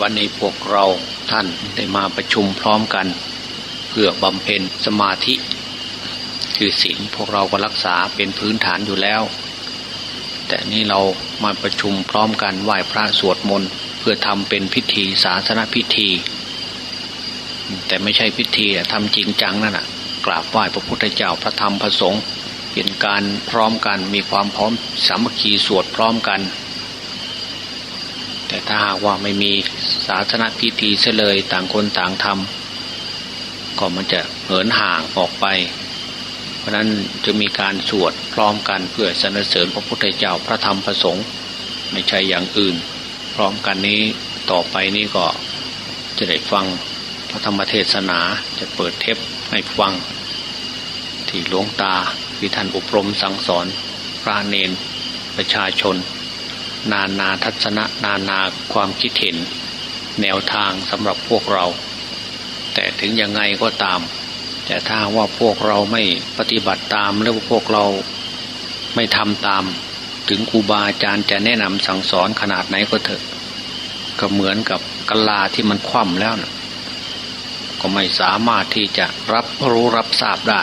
วันนี้พวกเราท่านได้มาประชุมพร้อมกัน เพื่อบำเพ็ญสมาธิ คือศีลพวกเราก็รักษาเป็นพื้นฐานอยู่แล้ว แต่นี่เรามาประชุมพร้อมกันไหว้พระสวดมนต์เพื่อทำเป็นพิธีศาสนพิธี แต่ไม่ใช่พิธีอะทำจริงจังนั่นนะกราบไหว้พระพุทธเจ้าพระธรรมพระสงฆ์เป็นการพร้อมกันมีความพร้อมสามัคคีสวดพร้อมกัน แต่ถ้าหากว่าไม่มีศาสนพิธีเสยเลยต่างคนต่างทำก็มันจะเหินห่างออกไป เพราะนั้นจะมีการสวดพร้อมกันเพื่อสรรเสริญพระพุทธเจ้าพระธรรมพระสงฆ์ไม่ใช่อย่างอื่น พร้อมกันนี้ต่อไปนี้ก็จะได้ฟังพระธรรมเทศนาจะเปิดเทปให้ฟัง ที่หลวงตาที่ท่านอบรมสั่งสอนพระเนนประชาชน นานาทัศนะนานาความคิดเห็น แนวทางสำหรับพวกเรา แต่ถึงยังไงก็ตาม แต่ถ้าว่าพวกเราไม่ปฏิบัติตามหรือว่าพวกเราไม่ทำตาม ถึงครูบาอาจารย์จะแนะนำสั่งสอนขนาดไหนก็เถอะ ก็เหมือนกับกะลาที่มันคว่ำแล้วนะก็ไม่สามารถที่จะรับรู้รับทราบได้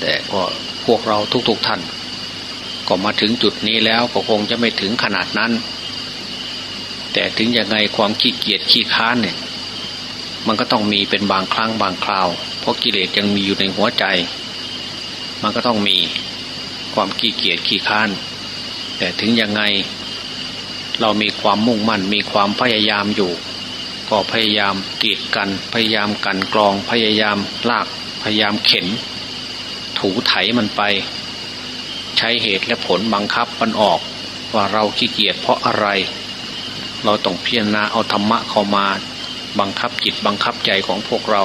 แต่ก็พวกเราทุกๆท่าน ก็มาถึงจุดนี้แล้วก็คงจะไม่ถึงขนาดนั้น แต่ถึงยังไงความขี้เกียจขี้ค้านเนี่ย มันก็ต้องมีเป็นบางครั้งบางคราว เพราะกิเลสยังมีอยู่ในหัวใจ มันก็ต้องมีความขี้เกียจขี้ค้าน แต่ถึงยังไง เรามีความมุ่งมั่น มีความพยายามอยู่ ก็พยายามกีดกัน พยายามกันกรอง พยายามลาก พยายามเข็น ถูไถมันไป ใช้เหตุและผลบังคับมันออก ว่าเราขี้เกียจเพราะอะไร เราต้องพิจารณาเอาธรรมะเข้ามาบังคับจิตบังคับใจของพวกเรา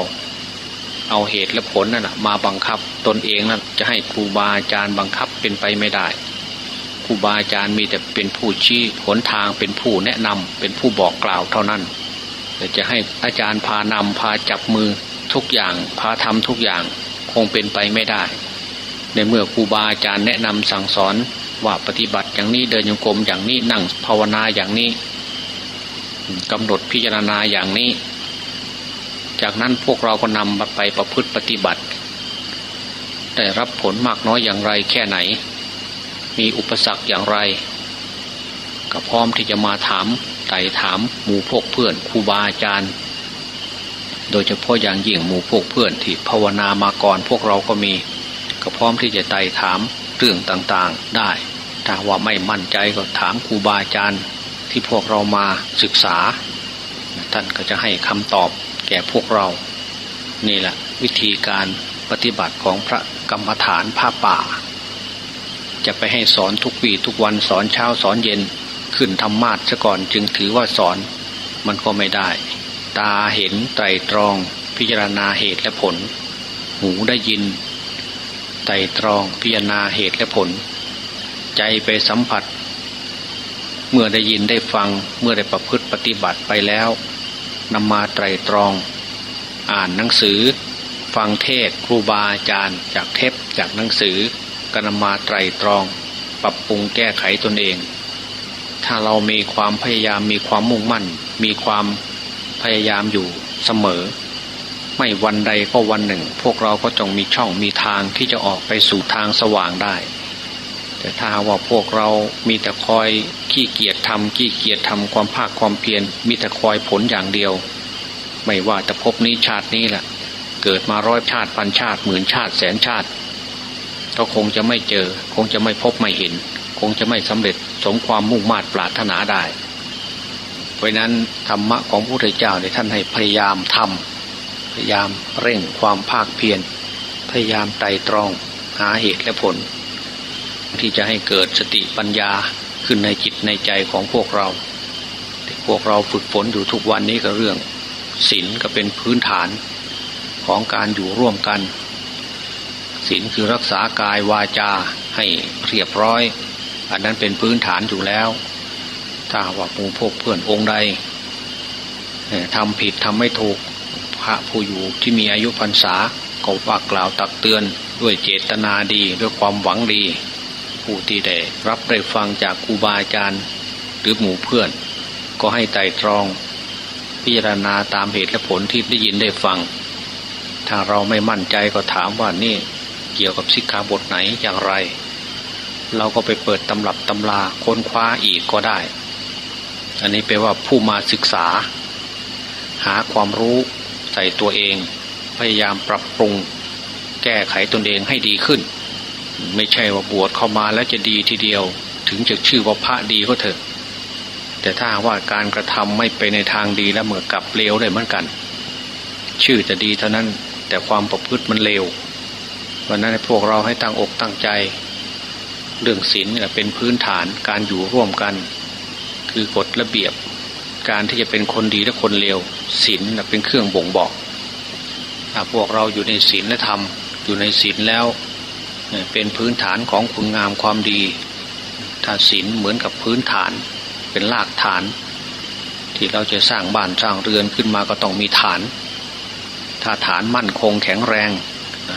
เอาเหตุและผลนั่นนะมาบังคับตนเองนั่นจะให้ครูบาอาจารย์บังคับเป็นไปไม่ได้ครูบาอาจารย์มีแต่เป็นผู้ชี้หนทางเป็นผู้แนะนำเป็นผู้บอกกล่าวเท่านั้นแต่จะให้อาจารย์พานำพาจับมือทุกอย่างพาทำทุกอย่างคงเป็นไปไม่ได้ ในเมื่อครูบาอาจารย์แนะนำสั่งสอนว่าปฏิบัติอย่างนี้เดินโยกรมอย่างนี้นั่งภาวนาอย่างนี้กำหนดพิจารณาอย่างนี้ จากนั้นพวกเราก็นำไปประพฤติปฏิบัติ ได้รับผลมากน้อยอย่างไรแค่ไหน มีอุปสรรคอย่างไร ก็พร้อมที่จะมาถามไต่ถามหมู่พวกเพื่อนครูบาอาจารย์ โดยเฉพาะอย่างยิ่งหมู่พวกเพื่อนที่ภาวนามาก่อนพวกเราก็มี ก็พร้อมที่จะไต่ถามเรื่องต่างๆ ได้ถ้าว่าไม่มั่นใจก็ถามครูบาอาจารย์ที่พวกเรามาศึกษา ท่านก็จะให้คำตอบแก่พวกเรา นี่แหละวิธีการปฏิบัติของพระกรรมฐานผ้าป่า จะไปให้สอนทุกวีทุกวันสอนเช้าสอนเย็นขึ้นธรรมาสซะก่อนจึงถือว่าสอนมันก็ไม่ได้ ตาเห็นไตรตรองพิจารณาเหตุและผล หูได้ยิน ไตรตรองพิจารณาเหตุและผล ใจไปสัมผัส เมื่อได้ยินได้ฟังเมื่อได้ประพฤติปฏิบัติไปแล้วนำมาไตรตรอง อ่านหนังสือ ฟังเทศครูบาอาจารย์ จากเทปจากหนังสือก็นำมาไตรตรอง ปรับปรุงแก้ไขตนเอง ถ้าเรามีความพยายามมีความมุ่งมั่น มีความพยายามอยู่เสมอ ไม่วันใดก็วันหนึ่ง พวกเราก็จงมีช่องมีทางที่จะออกไปสู่ทางสว่างได้ แต่ถ้าว่าพวกเรามีแต่คอยขี้เกียจทำขี้เกียจทำความภาคความเพียรมีแต่คอยผลอย่างเดียว ไม่ว่าแต่พบนี้ชาตินี้แหละเกิดมาร้อยชาติพันชาติหมื่นชาติแสนชาติก็คงจะไม่เจอ คงจะไม่พบไม่เห็น คงจะไม่สำเร็จสมความมุ่งมา่ปรารถนาได้ เพราะนั้นธรรมะของพระพุทธเจ้าเนี่ยท่านให้พยายามทำ พยายามเร่งความภาคเพียรพยายามไตรตรองหาเหตุและผล ที่จะให้เกิดสติปัญญาขึ้นในจิตในใจของพวกเราพวกเราฝึกฝนอยู่ทุกวันนี้ก็เรื่องศีลก็เป็นพื้นฐานของการอยู่ร่วมกันศีลคือรักษากายวาจาให้เรียบร้อย อันนั้นเป็นพื้นฐานอยู่แล้ว ถ้าว่าหมู่พวกเพื่อนองค์ใดทำผิดทำไม่ถูก พระผู้อยู่ที่มีอายุพรรษาก็ว่ากล่าวตักเตือนด้วยเจตนาดีด้วยความหวังดี ผู้ที่ได้รับได้ฟังจากครูบาอาจารย์หรือหมู่เพื่อน ก็ให้ไต่ตรอง พิจารณาตามเหตุและผลที่ได้ยินได้ฟัง ถ้าเราไม่มั่นใจก็ถามว่านี่เกี่ยวกับสิกขาบทไหนอย่างไร เราก็ไปเปิดตำรับตำราค้นคว้าอีกก็ได้ อันนี้แปลว่าผู้มาศึกษา หาความรู้ ใส่ตัวเอง พยายามปรับปรุง แก้ไขตนเองให้ดีขึ้น ไม่ใช่ว่าบวชเข้ามาแล้วจะดีทีเดียว ถึงจะชื่อว่าพระดีก็เถอะ แต่ถ้าว่าการกระทำไม่ไปในทางดีแล้วเหมือนกับเลวเลยเหมือนกัน ชื่อจะดีเท่านั้นแต่ความประพฤติมันเลววันนั้นพวกเราให้ตั้งอกตั้งใจ เรื่องศีลเป็นพื้นฐานการอยู่ร่วมกัน คือกฎระเบียบ การที่จะเป็นคนดีและคนเลวศีลเป็นเครื่องบ่งบอกพวกเราอยู่ในศีลและธรรมอยู่ในศีลแล้ว เป็นพื้นฐานของคุณงามความดี ถ้าศีลเหมือนกับพื้นฐาน เป็นรากฐาน ที่เราจะสร้างบ้านสร้างเรือนขึ้นมาก็ต้องมีฐาน ถ้าฐานมั่นคงแข็งแรง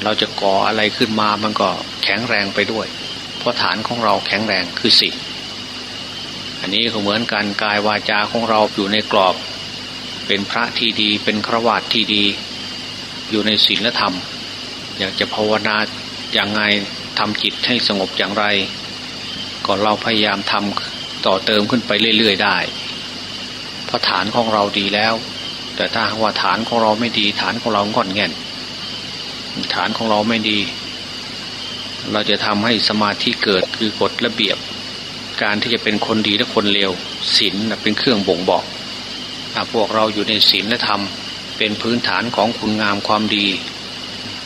เราจะก่ออะไรขึ้นมามันก็แข็งแรงไปด้วย เพราะฐานของเราแข็งแรงคือศีล นนี้ก็เหมือนกันกายวาจาของเราอยู่ในกรอบ เป็นพระที่ดีเป็นครวาตที่ดี อยู่ในศีลธรรม อยากจะภาวนาอย่างไงทำจิตให้สงบอย่างไรก็เราพยายามทำต่อเติมขึ้นไปเรื่อย ๆ ได้เพราะฐานของเราดีแล้ว แต่ถ้าว่าฐานของเราไม่ดี ฐานของเราง่อนแง่นฐานของเราไม่ดี เราจะทำให้สมาธิเกิดคือกฎระเบียบ การที่จะเป็นคนดีและคนเลวศีลเป็นเครื่องบ่งบอกพวกเราอยู่ในศีลและธรรม เป็นพื้นฐานของคุณงามความดี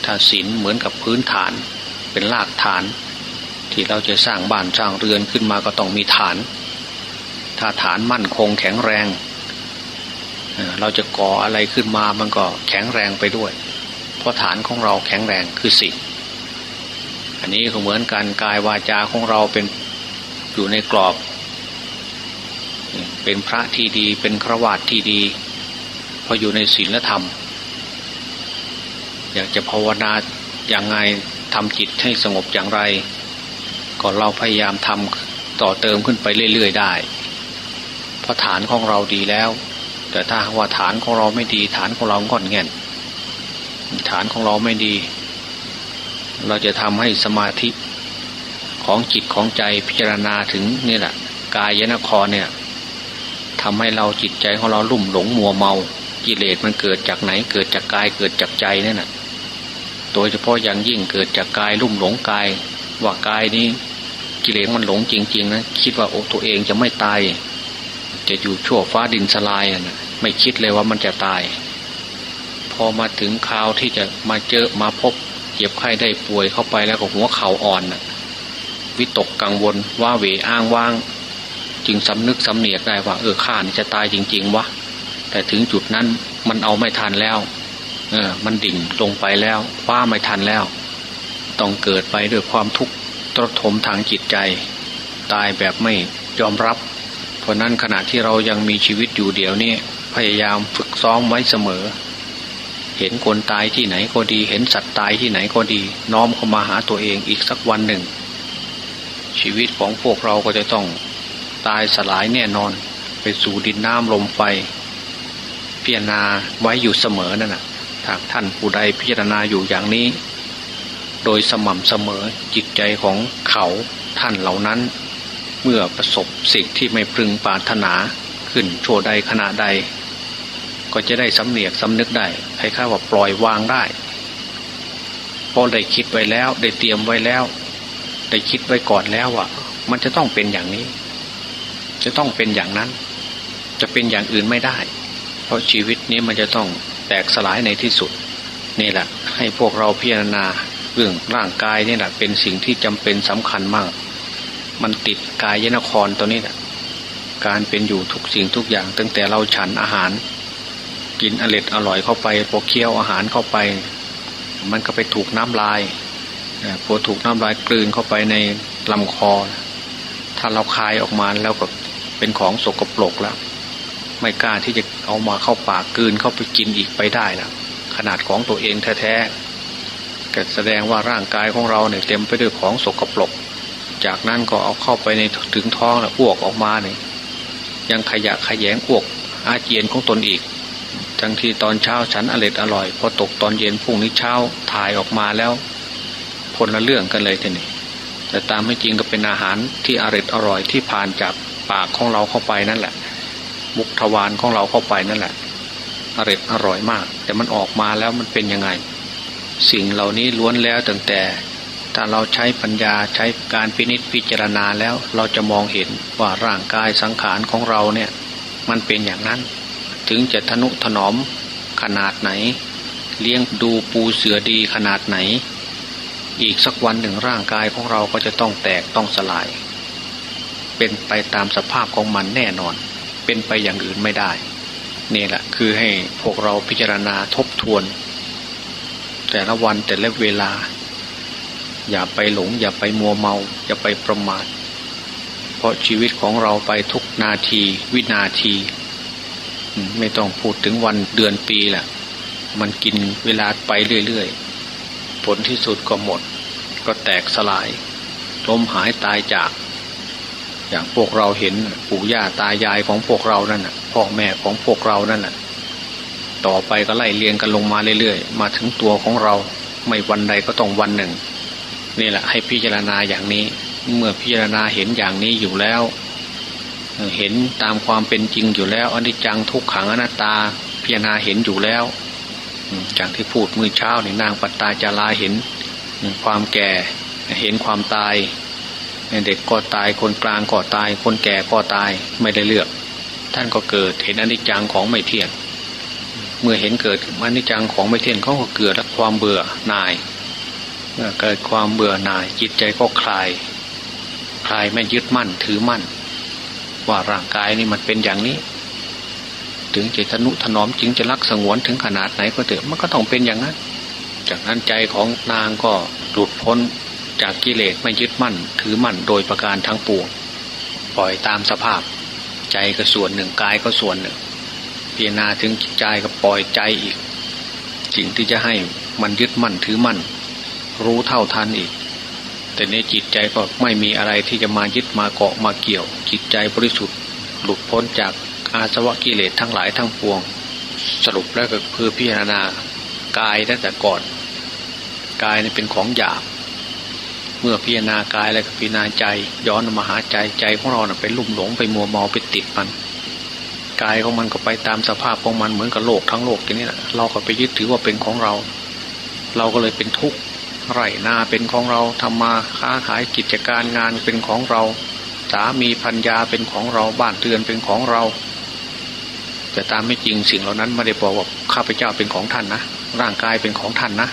ถ้าศีลเหมือนกับพื้นฐาน เป็นรากฐาน ที่เราจะสร้างบ้านสร้างเรือนขึ้นมาก็ต้องมีฐาน ถ้าฐานมั่นคงแข็งแรง เราจะก่ออะไรขึ้นมามันก็แข็งแรงไปด้วย เพราะฐานของเราแข็งแรงคือศีลอันนี้ก็เหมือนกันกายวาจาของเราเป็น อยู่ในกรอบ เป็นพระที่ดีเป็นครวาตที่ดี พออยู่ในศีลธรรม อยากจะภาวนาอย่างไงทำจิตให้สงบอย่างไร ก็เราพยายามทำต่อเติมขึ้นไปเรื่อย ๆ ได้ เพราะฐานของเราดีแล้ว แต่ถ้าว่าฐานของเราไม่ดี ฐานของเราง่อนแง่นฐานของเราไม่ดี เราจะทำให้สมาธิ ของจิตของใจพิจารณาถึงนี่แหละกายยนครเนี่ยทำให้เราจิตใจของเราลุ่มหลงมัวเมากิเลสมันเกิดจากไหนเกิดจากกายเกิดจากใจนั่นแหะโดยเฉพาะอย่างยิ่งเกิดจากกายลุ่มหลงกาย ว่ากายนี้กิเลสมันหลงจริง ๆนะคิดว่าโอ้ตัวเองจะไม่ตาย จะอยู่ชั่วฟ้าดินสลายนะไม่คิดเลยว่ามันจะตาย พอมาถึงคราวที่จะมาเจอมาพบเจ็บไข้ได้ป่วยเข้าไปแล้วก็หัวเข่าอ่อนนะ วิตกกังวลว่าเวอ้างว่าง จึงสำนึกสำเนียกได้ว่า เออข้านี่จะตายจริง ๆวะแต่ถึงจุดนั้นมันเอาไม่ทันแล้ว เออ มันดิ่งลงไปแล้วว้าไม่ทันแล้ว ต้องเกิดไปด้วยความทุกข์ตรทมทางจิตใจ ตายแบบไม่ยอมรับ เพราะนั้นขณะที่เรายังมีชีวิตอยู่เดี๋ยวนี้พยายามฝึกซ้อมไว้เสมอ เห็นคนตายที่ไหนก็ดี เห็นสัตว์ตายที่ไหนก็ดี น้อมเข้ามาหาตัวเองอีกสักวันหนึ่ง ชีวิตของพวกเราก็จะต้องตายสลายแน่นอน ไปสู่ดินน้ำลมไฟพิจารณาไว้อยู่เสมอนั่นนะหากท่านผู้ใดพิจารณาอยู่อย่างนี้ โดยสม่ำเสมอจิตใจของเขาท่านเหล่านั้น เมื่อประสบสิ่งที่ไม่พึงปรารถนาขึ้นโชวใดขณะใด ก็จะได้สำเนียกสำนึกได้ให้ข้าว่าปล่อยวางได้เพราะได้คิดไว้แล้วได้เตรียมไว้แล้ว ได้คิดไว้ก่อนแล้วว่ามันจะต้องเป็นอย่างนี้ จะต้องเป็นอย่างนั้น จะเป็นอย่างอื่นไม่ได้ เพราะชีวิตนี้มันจะต้องแตกสลายในที่สุด นี่แหละ ให้พวกเราพิจารณาเรื่องร่างกายนี่แหละเป็นสิ่งที่จำเป็นสำคัญมาก มันติดกายยนครตัวนี้แหละการเป็นอยู่ทุกสิ่งทุกอย่าง ตั้งแต่เราฉันอาหาร กินอร่อยอร่อยเข้าไปพอเคี้ยวอาหารเข้าไป มันก็ไปถูกน้ำลาย พอถูกน้ำลายกลืนเข้าไปในลำคอ ถ้าเราคายออกมาแล้วก็เป็นของสกปรกแล้ว ไม่กล้าที่จะเอามาเข้าปากกลืนเข้าไปกินอีกไปได้แล้วขนาดของตัวเองแท้ๆก็แสดงว่าร่างกายของเราเนี่ยเต็มไปด้วยของสกปรก จากนั้นก็เอาเข้าไปในถึงท้องแล้วอ้วกออกมาเนี่ยยังขยะขยแยงอ้วกอาเจียนของตนอีกบางที่ตอนเช้าฉันอร่อยอร่อยพอตกตอนเย็นพรุ่งนี้เช้าถ่ายออกมาแล้ว คนละเรื่องกันเลยทีนี้แต่ตามไม่จริงก็เป็นอาหารที่อร่อยอร่อยที่ผ่านจากปากของเราเข้าไปนั่นแหละ มุกทวารของเราเข้าไปนั่นแหละอร่อยอร่อยมาก แต่มันออกมาแล้วมันเป็นยังไง สิ่งเหล่านี้ล้วนแล้วตั้งแต่ถ้าเราใช้ปัญญาใช้การพินิจพิจารณาแล้วเราจะมองเห็นว่าร่างกายสังขารของเราเนี่ย มันเป็นอย่างนั้น ถึงจะทนุถนอมขนาดไหน เลี้ยงดูปูเสือดีขนาดไหน อีกสักวันหนึ่งร่างกายของเราก็จะต้องแตกต้องสลาย เป็นไปตามสภาพของมันแน่นอน เป็นไปอย่างอื่นไม่ได้ นี่แหละคือให้พวกเราพิจารณาทบทวน แต่ละวันแต่ละเวลา อย่าไปหลง อย่าไปมัวเมา อย่าไปประมาทเพราะชีวิตของเราไปทุกนาที วินาที ไม่ต้องพูดถึงวันเดือนปีแหละมันกินเวลาไปเรื่อยๆ ผลที่สุดก็หมด ก็แตกสลายล้มหายตายจาก อย่างพวกเราเห็นปู่ย่าตายายของพวกเรานั่นน่ะพ่อแม่ของพวกเรานั่นน่ะต่อไปก็ไล่เลียงกันลงมาเรื่อยๆ มาถึงตัวของเราไม่วันใดก็ต้องวันหนึ่ง นี่แหละให้พิจารณาอย่างนี้ เมื่อพิจารณาเห็นอย่างนี้อยู่แล้ว เห็นตามความเป็นจริงอยู่แล้วอนิจจังทุกขังอนัตตาพิจารณาเห็นอยู่แล้ว จากที่พูดเมื่อเช้านี่นางปัตตาจาราเห็นความแก่เห็นความตาย เด็กก็ตายคนกลางก็ตาย คนแก่ก็ตายไม่ได้เลือก ท่านก็เกิดเห็นอนิจจังของไม่เที่ยงเมื่อเห็นเกิดอนิจจังของไม่เที่ยงเขาก็เกิดด้วความเบื่อหน่ายเมื่อเกิดความเบื่อหน่ายจิตใจก็คลาย คลายไม่ยึดมั่นถือมั่น ว่าร่างกายนี่มันเป็นอย่างนี้ ถึงจะทนุถนอมจึงจะรักสงวนถึงขนาดไหนก็เถอะมันก็ต้องเป็นอย่างนั้น จากนั้นใจของนางก็หลุดพ้นจากกิเลสไม่ยึดมั่น ถือมั่นโดยประการทั้งปวงปล่อยตามสภาพ ใจก็ส่วนหนึ่งกายก็ส่วนหนึ่งพิจารณาถึงใจก็ปล่อยใจอีก สิ่งที่จะให้มันยึดมั่นถือมั่น รู้เท่าทันอีก แต่ในจิตใจก็ไม่มีอะไรที่จะมายึดมาเกาะมาเกี่ยว จิตใจบริสุทธิ์ หลุดพ้นจาก อาสวะกิเลสทั้งหลายทั้งปวง สรุปแล้วก็คือพิจารณากายตั้งแต่ก่อนกายนี่เป็นของหยาบเมื่อพิจารณากายแล้วก็พิจารณาใจ ย้อนมาหาใจใจของเราเไปลุ่มหลงไปมัวเมาไปติดมันกายของมันก็ไปตามสภาพของมันเหมือนกับโลกทั้งโลกทีนี้แหละเราก็ไปยึดถือว่าเป็นของเรา เราก็เลยเป็นทุกข์ไร่นาเป็นของเราทำมาค้าขายกิจการงานเป็นของเรา สามีพัญญาเป็นของเราบ้านเรือนเป็นของเรา แต่ตามไม่จริงสิ่งเหล่านั้นไม่ได้บอกว่าข้าพเจ้าเป็นของท่านนะร่างกายเป็นของท่านนะ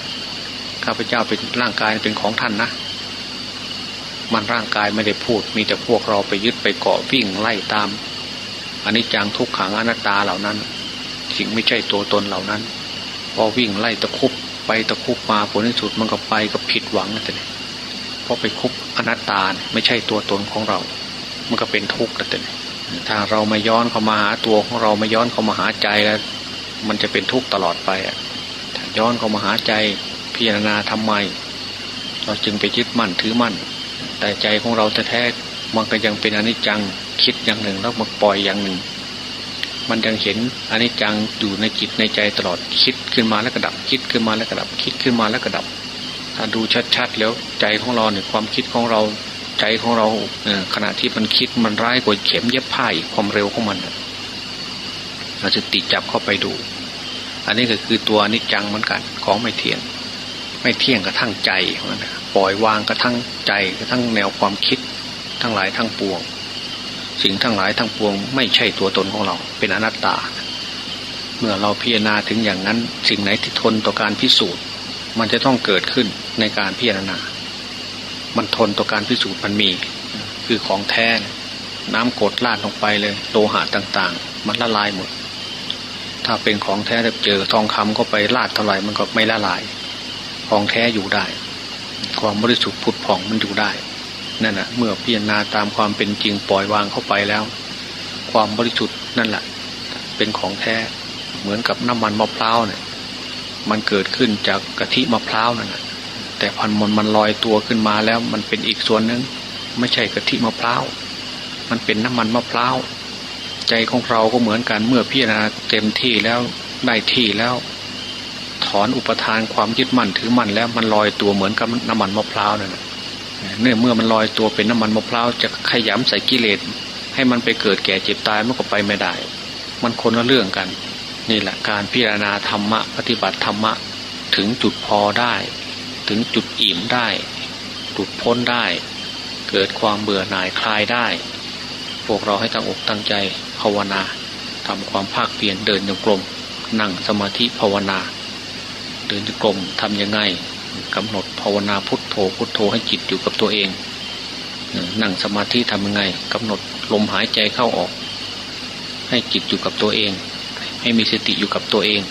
ข้าพเจ้าเป็นร่างกายเป็นของท่านนะ มันร่างกายไม่ได้พูด มีแต่พวกเราไปยึดไปเกาะวิ่งไล่ตามอันนี้จังทุกขังอนัตตาเหล่านั้นสิ่งไม่ใช่ตัวตนเหล่านั้น พอวิ่งไล่ตะคุบไปตะคุบมาผลที่สุดมันก็ไปก็ผิดหวังนั่นเองเพราะไปคุบอนัตตาไม่ใช่ตัวตนของเรา มันก็เป็นทุกข์นั่นเอง ถ้าเรามาย้อนเข้ามาหาตัวของเรามาย้อนเข้ามาหาใจแล้ว มันจะเป็นทุกข์ตลอดไปอะถ้าย้อนเข้ามาหาใจพิจารณาทำไม เราจึงไปยึดมั่นถือมั่น แต่ใจของเราแท้ๆมันก็ยังเป็นอนิจจังคิดอย่างหนึ่งแล้วมาปล่อยอย่างหนึ่ง มันยังเห็นอนิจจังอยู่ในจิตในใจตลอดคิดขึ้นมาแล้วก็ดับ คิดขึ้นมาแล้วก็ดับ คิดขึ้นมาแล้วก็ดับ ถ้าดูชัดๆแล้วใจของเราเนี่ยความคิดของเรา ใจของเราขณะที่มันคิดมันร้ายกว่าเข็มเย็บผ้าอีกความเร็วของมันเราจะติดจับเข้าไปดู อันนี้ก็คือตัวนิจจังเหมือนกันของไม่เที่ยง ไม่เที่ยงกระทั่งใจมันปล่อยวางกระทั่งใจกระทั่งแนวความคิด ทั้งหลายทั้งปวง สิ่งทั้งหลายทั้งปวง ไม่ใช่ตัวตนของเรา เป็นอนัตตา เมื่อเราพิจารณาถึงอย่างนั้น สิ่งไหนที่ทนต่อการพิสูจน์ มันจะต้องเกิดขึ้นในการพิจารณา มันทนต่อการพิสูจน์มันมี คือของแท้น้ำกดลาดลงไปเลยโลหะต่างๆ มันละลายหมด ถ้าเป็นของแท้แล้วเจอทองคำก็ไปลาดเท่าไหร่มันก็ไม่ละลาย ของแท้อยู่ได้ ความบริสุทธิ์ผุดผ่องมันอยู่ได้นั่นแหะเมื่อพิจารณาตามความเป็นจริงปล่อยวางเข้าไปแล้ว ความบริสุทธิ์นั่นแหละเป็นของแท้เหมือนกับน้ำมันมะพร้าวเนี่ยมันเกิดขึ้นจากกะทิมะพร้าวนั่นแหละ แต่พันมนมันลอยตัวขึ้นมาแล้วมันเป็นอีกส่วนหนึ่งไม่ใช่กะทิมะพร้าวมันเป็นน้ำมันมะพร้าวใจของเราก็เหมือนกันเมื่อพิจารณาเต็มที่แล้วได้ที่แล้ว ถอนอุปทานความยึดมั่นถือมั่นแล้วมันลอยตัวเหมือนกับน้ำมันมะพร้าวนั่นเนื่อเมื่อมันลอยตัวเป็นน้ำมันมะพร้าวจะขยำใส่กิเลสให้มันไปเกิดแก่เจ็บตายมันก็ไปไม่ได้ มันคนละเรื่องกัน นี่แหละการพิจารณาธรรมะ ปฏิบัติธรรมะ ถึงจุดพอได้ ถึงจุดอิ่มได้หลุดพ้นได้ เกิดความเบื่อหน่ายคลายได้ พวกเราให้ตั้งอกตั้งใจภาวนาทำความภาคเพียรเดินโยกลมนั่งสมาธิภาวนา เดินโยกลมทำยังไงกำหนดภาวนาพุทโธพุทโธให้จิตอยู่กับตัวเอง นั่งสมาธิทำยังไงกำหนดลมหายใจเข้าออก ให้จิตอยู่กับตัวเอง ให้มีสติอยู่กับตัวเอง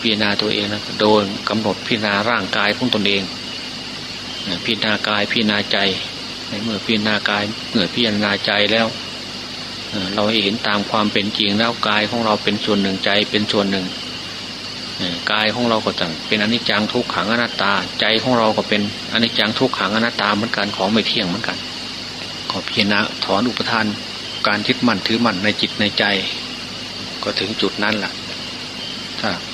พิจารณาตัวเองนะโดยกำหนดพิจารณาร่างกายของตนเองพิจารณากายพิจารณาใจในเมื่อพิจารณากายเมื่อพิจารณาใจแล้วเราเห็นตามความเป็นจริงแล้วกายของเราเป็นส่วนหนึ่งใจเป็นส่วนหนึ่งกายของเราก็ต่างเป็นอนิจจังทุกขังอนัตตา ใจของเราก็เป็นอนิจจังทุกขังอนัตตาเหมือนกันของไม่เที่ยงเหมือนกันขอพิจารณาถอนอุปทานการยึดมั่นถือมั่นในจิตในใจ ก็ถึงจุดนั้นแหละ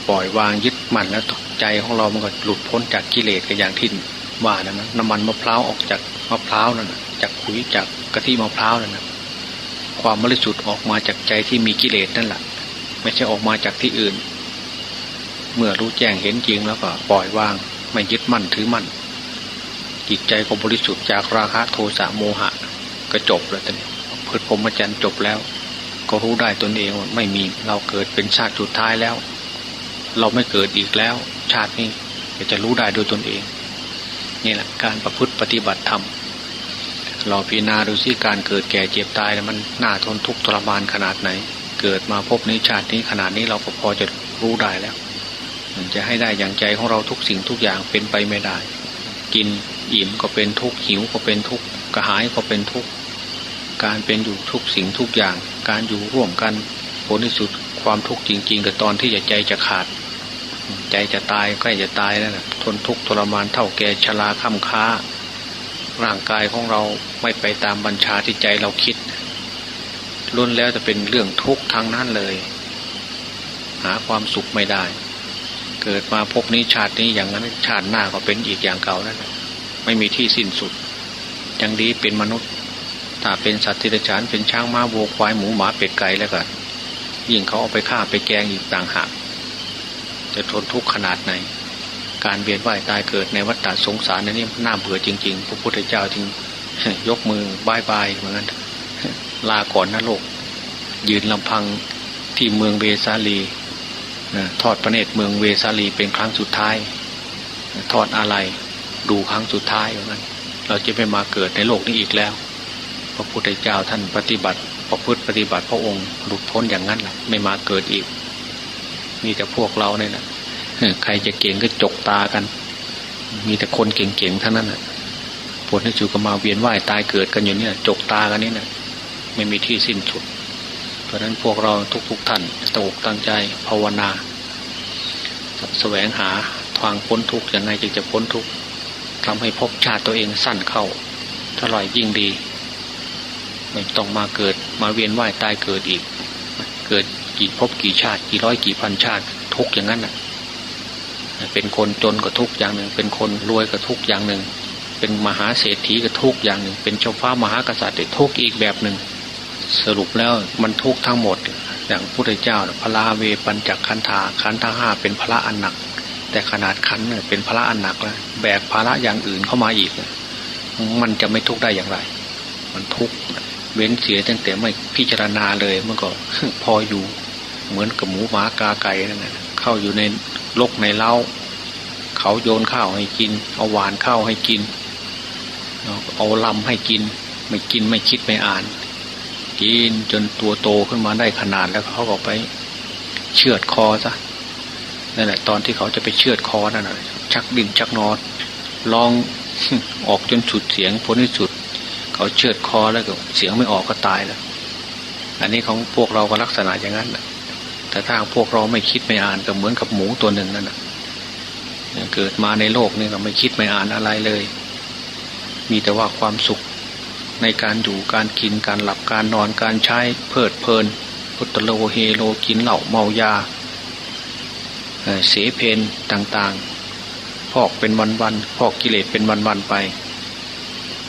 ปล่อยวางยึดมั่นแล้วใจของเรามันก็หลุดพ้นจากกิเลสกับอย่างที่ว่านะนะน้ำมันมะพร้าวออกจากมะพร้าวนั่นจากขุยจากกะทิมะพร้าวนั่นนะความบริสุทธิ์ออกมาจากใจที่มีกิเลสนั่นแหละไม่ใช่ออกมาจากที่อื่น เมื่อรู้แจ้งเห็นจริงแล้วก็ปล่อยวางไม่ยึดมั่นถือมั่นจิตใจก็บริสุทธิ์จากราคะโทสะโมหะก็จบแล้วตอนนี้พืชพรหมจรรย์จบแล้ว ก็รู้ได้ตนเองว่าไม่มีเราเกิดเป็นชาติสุดท้ายแล้ว เราไม่เกิดอีกแล้ว ชาตินี้จะรู้ได้โดยตนเอง นี่แหละการประพฤติปฏิบัติธรรมเราพิจารณาดูสิการเกิดแก่เจ็บตายมันน่าทนทุกข์ทรมานขนาดไหน เกิดมาพบในชาตินี้ขนาดนี้เราก็พอจะรู้ได้แล้วจะให้ได้อย่างใจของเราทุกสิ่งทุกอย่างเป็นไปไม่ได้ กินอิ่มก็เป็นทุกข์หิวก็เป็นทุกข์กระหายก็เป็นทุกข์การเป็นอยู่ทุกสิ่งทุกอย่าง การอยู่ร่วมกันผลที่สุดความทุกข์จริง ๆ กับตอนที่ใจจะขาด ใจจะตายใกล้จะตายแล้วนะทนทุกข์ทรมานเท่าแก่ชราค่ำค้า ร่างกายของเราไม่ไปตามบัญชาที่ใจเราคิดล้วนแล้วจะเป็นเรื่องทุกข์ทางนั้นเลย หาความสุขไม่ได้ เกิดมาพบนี้ชาตินี้อย่างนั้นชาติหน้าก็เป็นอีกอย่างเก่านั่นไม่มีที่สิ้นสุดยังดีเป็นมนุษย์ ถ้าเป็นสัตว์ที่ฉานเป็นช้างม้าวัวควายหมูหมาเป็ดไก่แล้วก็ยิ่งเขาเอาไปฆ่าไปแกงอีกต่างหาก จะทนทุกข์ขนาดไหน การเวียนว่ายตายเกิดในวัฏฏะสงสารนนี่น่าเบื่อจริง ๆ พระพุทธเจ้าจึงยกมือบายบายเหมือนกันลาก่อนนะโลก ยืนลำพังที่เมืองเวสาลีทอดพระเนตรเมืองเวสาลีเป็นครั้งสุดท้าย ทอดอะไรดูครั้งสุดท้ายอย่างนั้นเราจะไม่มาเกิดในโลกนี้อีกแล้ว พระพุทธเจ้าท่านปฏิบัติประพฤติปฏิบัติพระองค์หลุดพ้นอย่างนั้นแหละไม่มาเกิดอีก มีแต่พวกเราเนี่ยนะใครจะเก่งก็จกตากัน มีแต่คนเก่งๆเท่านั้นแหละผลที่จูก็มาเวียนว่ายตายเกิดกันอยู่เนี่ย จกตากันนี่นะไม่มีที่สิ้นสุด เพราะนั้นพวกเราทุกๆท่านตั้งอกตั้งใจภาวนาแสวงหาทางพ้นทุกข์ยังไงจึงจะพ้นทุกข์ทำให้พบชาติตัวเองสั้นเข้าถ้าลอยยิ่งดี ไม่ต้องมาเกิดมาเวียนว่ายตายเกิดอีก เกิด กี่พบกี่ชาติ กี่ร้อยกี่พันชาติ ทุกอย่างนั้นนะเป็นคนจนก็ทุกอย่างหนึ่ง เป็นคนรวยก็ทุกอย่างหนึ่ง เป็นมหาเศรษฐีก็ทุกอย่างหนึ่ง เป็นเจ้าฟ้ามหากษัตริย์ทุกอีกแบบหนึ่ง สรุปแล้วมันทุกทั้งหมด อย่างพุทธเจ้าพระลาเวปัญจคันธาขันธ์ห้าเป็นพระอันหนัก แต่ขนาดขันเนี่ยเป็นพระอันหนักแล้วแบกภาระอย่างอื่นเข้ามาอีก มันจะไม่ทุกได้อย่างไร มันทุกเว้นเสียตั้งแต่ไม่พิจารณาเลยมันก็พออยู่ เหมือนกับหมูหมากาไก่นั่นแหละเข้าอยู่ในลกในเล้า เขาโยนข้าวให้กิน เอาหวานข้าวให้กิน เอาลำให้กิน ไม่กินไม่คิดไม่อ่าน กินจนตัวโตขึ้นมาได้ขนาดแล้วเขาก็ไปเชือดคอซะนั่นแหละตอนที่เขาจะไปเชือดคอนั่นแหละชักดินชักนอนลองออกจนสุดเสียงพ้นที่สุด เขาเชือดคอแล้วก็เสียงไม่ออกก็ตายแล้วอันนี้ของพวกเราก็ลักษณะอย่างนั้นแแต่ถ้าพวกเราไม่คิดไม่อ่านก็เหมือนกับหมูตัวหนึ่งนั่นแหะเกิดมาในโลกนี่เราไม่คิดไม่อ่านอะไรเลย มีแต่ว่าความสุขในการอยู่การกินการหลับการนอนการใช้เพลิดเพลิน พุทธโลเฮโลกินเหล่าเมายาเอ่อเสเพนต่างๆ พอกเป็นวันๆพอกกิเลสเป็นวันๆไป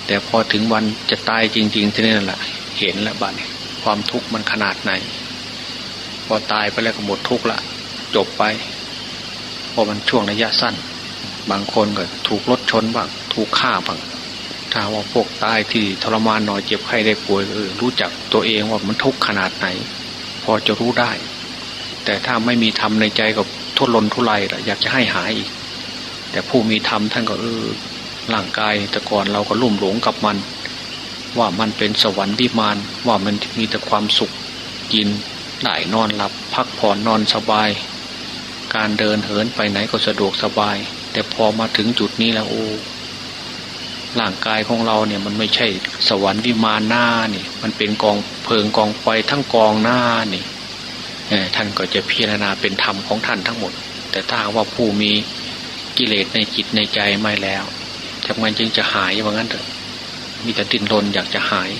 แต่พอถึงวันจะตายจริงๆที่นี่นั่นแหละเห็นแล้วบ้านความทุกข์มันขนาดไหน พอตายไปแล้วก็หมดทุกข์ละจบไปเพราะมันช่วงระยะสั้น บางคนก็ถูกรถชนบ้างถูกฆ่าบ้างถ้าว่าพวกตายที่ทรมานหน่อยเจ็บไข้ได้ป่วยเออรู้จักตัวเองว่ามันทุกข์ขนาดไหน พอจะรู้ได้ แต่ถ้าไม่มีธรรมในใจก็ทุรนทุรายละอยากจะให้หายอีก แต่ผู้มีธรรมท่านก็เออร่างกายแต่ก่อนเราก็ลุ่มหลงกับมัน ว่ามันเป็นสวรรค์วิมานว่ามันมีแต่ความสุขกิน ได้นอนหลับพักผ่อนนอนสบาย การเดินเหินไปไหนก็สะดวกสบาย แต่พอมาถึงจุดนี้แล้วโอ้ร่างกายของเราเนี่ยมันไม่ใช่สวรรค์วิมานหน้านี่ มันเป็นกองเพลิงกองไฟทั้งกองหน้านี่ท่านก็จะพิจารณาเป็นธรรมของท่านทั้งหมด แต่ถ้าว่าผู้มีกิเลสในจิตในใจไม่แล้วทำไมจึงจะหายว่างั้นเถอะมีแต่ดิ้นรนอยากจะหาย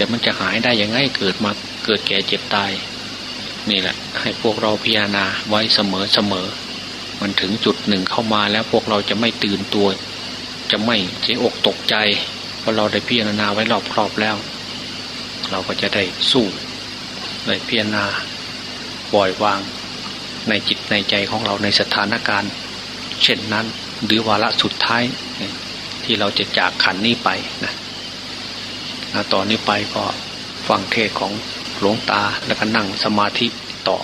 แต่มันจะหายได้ยังไงเกิดมาเกิดแก่เจ็บตาย นี่แหละ ให้พวกเราพิจารณาไว้เสมอเสมอ มันถึงจุดหนึ่งเข้ามาแล้วพวกเราจะไม่ตื่นตัว จะไม่เสียอกตกใจ เพราะเราได้พิจารณาไว้รอบครอบแล้ว เราก็จะได้สู้ได้พิจารณาปล่อยวางในจิตในใจของเราในสถานการณ์ เช่นนั้นหรือวาระสุดท้ายที่เราจะจากขันนี้ไปนะ นะตอนนี้ไปก็ฟังเทศของหลวงตาแล้วก็นั่งสมาธิต่อ